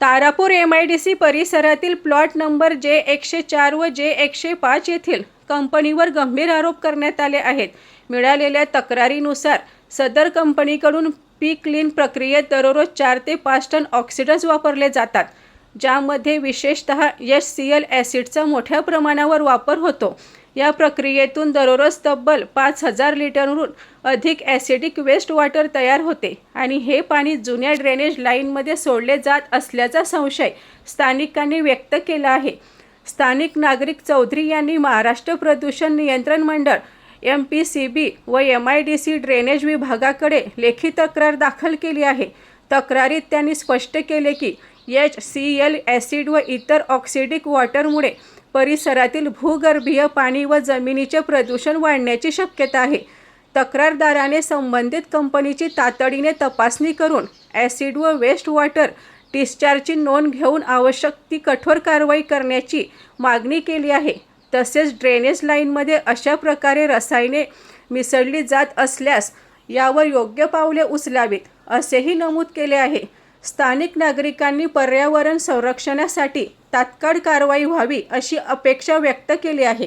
Tarapur M I D C परिसरातील plot number जे एकशे चार व जे एकशे पाच येथील कंपनीवर गंभीर आरोप करण्यात आले आहेत. मिळालेल्या तक्रारीनुसार सदर कंपनीकडून पीक क्लीन प्रक्रियेत दररोज चार ते पाच टन ऑक्सिडन्स वापरले जातात. ज्यामध्ये विशेषतः एच सी एल ॲसिडचा मोठ्या प्रमाणावर वापर होतो. या प्रक्रियेतून दररोज तब्बल पाच हजार लिटरहून अधिक ॲसिडिक वेस्ट वॉटर तयार होते आणि हे पाणी जुन्या ड्रेनेज लाईनमध्ये सोडले जात असल्याचा संशय स्थानिकांनी व्यक्त केला आहे. स्थानिक नागरिक चौधरी यांनी महाराष्ट्र प्रदूषण नियंत्रण मंडळ एम पी सी बी व M I D C drainage विभागाकडे लेखी तक्रार दाखल केली आहे. तक्रारीत त्यांनी स्पष्ट केले की एच सी एल ॲसिड व इतर ऑक्सिडिक वॉटरमुळे परिसरातील भूगर्भीय पाणी व जमिनीचे प्रदूषण वाढण्याची शक्यता आहे. तक्रारदाराने संबंधित कंपनीची तातडीने तपासणी करून ॲसिड व वेस्ट वॉटर डिस्चार्जची नोंद घेऊन आवश्यक ती कठोर कारवाई करण्याची मागणी केली आहे. तसेच ड्रेनेज लाईनमध्ये अशा प्रकारे रसायने मिसळली जात असल्यास यावर योग्य पावले उचलावीत असेही नमूद केले आहे. स्थानिक नागरिकांनी पर्यावरण संरक्षणासाठी तात्काळ कारवाई व्हावी अशी अपेक्षा व्यक्त केली आहे.